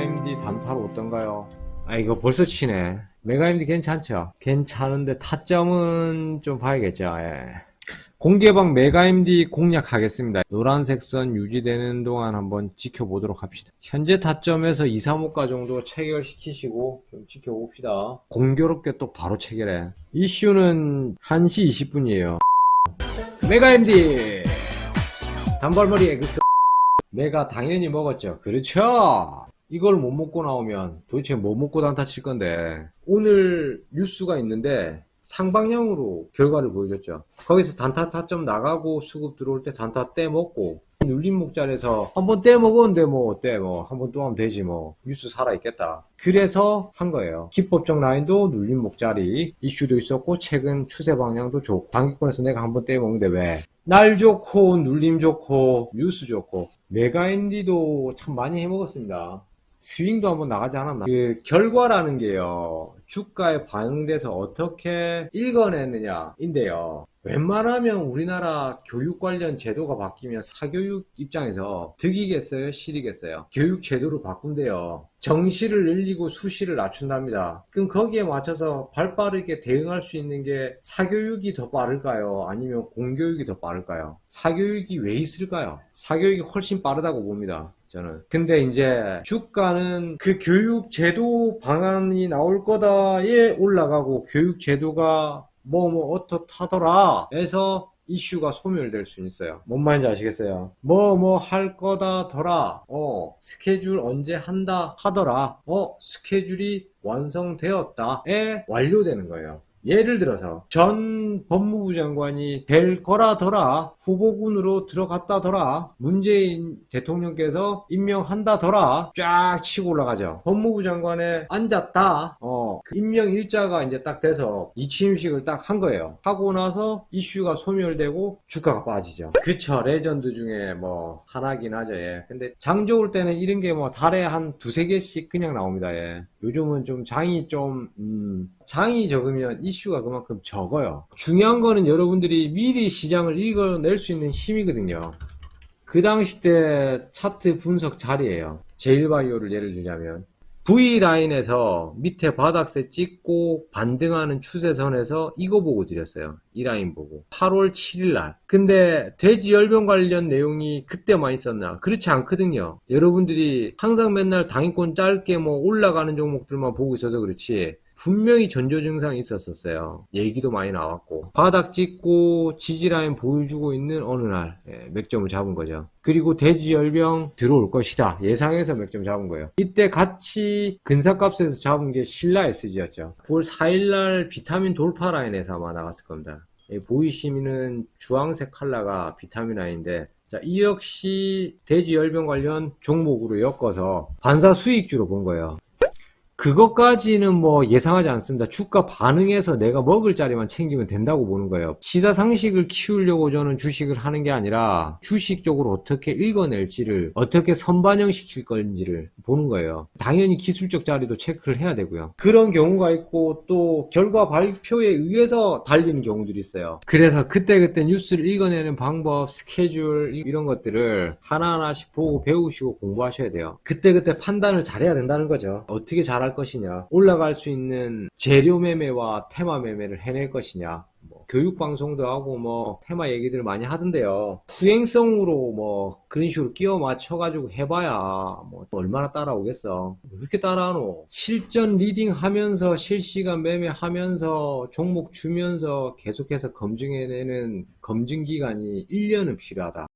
메가MD 단타로 어떤가요? 아 이거 벌써 치네 메가MD 괜찮죠? 괜찮은데 타점은 좀 봐야겠죠 예. 공개방 메가MD 공략하겠습니다 노란색 선 유지되는 동안 한번 지켜보도록 합시다 현재 타점에서 2, 3호가 정도 체결시키시고 좀 지켜봅시다 공교롭게 또 바로 체결해 이슈는 1시 20분이에요 메가MD 단발머리 엑스 내가 당연히 먹었죠. 그렇죠. 이걸 못 먹고 나오면 도대체 뭐 먹고 단타 칠 건데 오늘 뉴스가 있는데 상방향으로 결과를 보여줬죠. 거기서 단타 타점 나가고 수급 들어올 때 단타 떼먹고 눌린 목자리에서 한번 떼먹었는데 뭐 어때 뭐 한 번 또 하면 되지 뭐 뉴스 살아있겠다. 그래서 한 거예요. 기법적 라인도 눌린 목자리 이슈도 있었고 최근 추세 방향도 좋고 단기권에서 내가 한번 떼먹는데 왜? 날 좋고 눌림 좋고 뉴스 좋고 메가인디도 참 많이 해먹었습니다. 스윙도 한번 나가지 않았나? 그 결과라는 게요. 주가에 반영돼서 어떻게 읽어내느냐인데요. 웬만하면 우리나라 교육 관련 제도가 바뀌면 사교육 입장에서 득이겠어요? 실이겠어요? 교육 제도를 바꾼대요. 정시를 늘리고 수시를 낮춘답니다. 그럼 거기에 맞춰서 발 빠르게 대응할 수 있는 게 사교육이 더 빠를까요? 아니면 공교육이 더 빠를까요? 사교육이 왜 있을까요? 사교육이 훨씬 빠르다고 봅니다. 저는. 근데 이제 주가는 그 교육 제도 방안이 나올 거다에 올라가고 교육 제도가 뭐 뭐 어떻다더라 해서 이슈가 소멸될 수 있어요. 뭔 말인지 아시겠어요? 뭐 뭐 할 거다더라. 어 스케줄 언제 한다 하더라. 어 스케줄이 완성되었다 에 완료되는 거예요. 예를 들어서 전 법무부 장관이 될 거라더라 후보군으로 들어갔다더라 문재인 대통령께서 임명한다더라 쫙 치고 올라가죠. 법무부 장관에 앉았다. 어 그 임명 일자가 이제 딱 돼서 이 취임식을 딱 한 거예요. 하고 나서 이슈가 소멸되고 주가가 빠지죠. 그쵸 레전드 중에 뭐 하나긴 하죠 예. 근데 장 좋을 때는 이런 게 뭐 달에 한 두세 개씩 그냥 나옵니다 예. 요즘은 좀 장이 좀 음, 장이 적으면 이 슈가 그만큼 적어요. 중요한 거는 여러분들이 미리 시장을 읽어낼 수 있는 힘이거든요. 그 당시 때 차트 분석 자리예요. 제일바이오를 예를 들자면 V라인에서 밑에 바닥세 찍고 반등하는 추세선에서 이거 보고 드렸어요. 이 라인 보고 8월 7일 날 근데 돼지 열병 관련 내용이 그때만 있었나 그렇지 않거든요 여러분들이 항상 맨날 당위권 짧게 뭐 올라가는 종목들만 보고 있어서 그렇지 분명히 전조 증상이 있었었어요. 얘기도 많이 나왔고 바닥 찍고 지지라인 보여주고 있는 어느 날 예, 맥점을 잡은 거죠. 그리고 돼지 열병 들어올 것이다. 예상해서 맥점 잡은 거예요. 이때 같이 근사값에서 잡은 게 신라 SG였죠. 9월 4일날 비타민 돌파 라인에서 아마 나갔을 겁니다. 예, 보이시면은 주황색 컬러가 비타민 라인인데 자, 이 역시 돼지 열병 관련 종목으로 엮어서 반사 수익주로 본 거예요. 그것까지는 뭐 예상하지 않습니다. 주가 반응해서 내가 먹을 자리만 챙기면 된다고 보는 거예요. 시사 상식을 키우려고 저는 주식을 하는 게 아니라 주식적으로 어떻게 읽어낼지를 어떻게 선반영 시킬 건지를 보는 거예요. 당연히 기술적 자리도 체크를 해야 되고요. 그런 경우가 있고 또 결과 발표에 의해서 달리는 경우들이 있어요. 그래서 그때그때 뉴스를 읽어내는 방법, 스케줄 이런 것들을 하나하나씩 보고 배우시고 공부하셔야 돼요. 그때그때 판단을 잘해야 된다는 거죠. 어떻게 잘할 것이냐 올라갈 수 있는 재료 매매와 테마 매매를 해낼 것이냐. 뭐 교육 방송도 하고 뭐 테마 얘기들 많이 하던데요. 후행성으로 뭐 그런 식으로 끼워 맞춰 가지고 해봐야 뭐 얼마나 따라오겠어. 왜 그렇게 따라하노? 실전 리딩 하면서 실시간 매매 하면서 종목 주면서 계속해서 검증해내는 검증 기간이 1년은 필요하다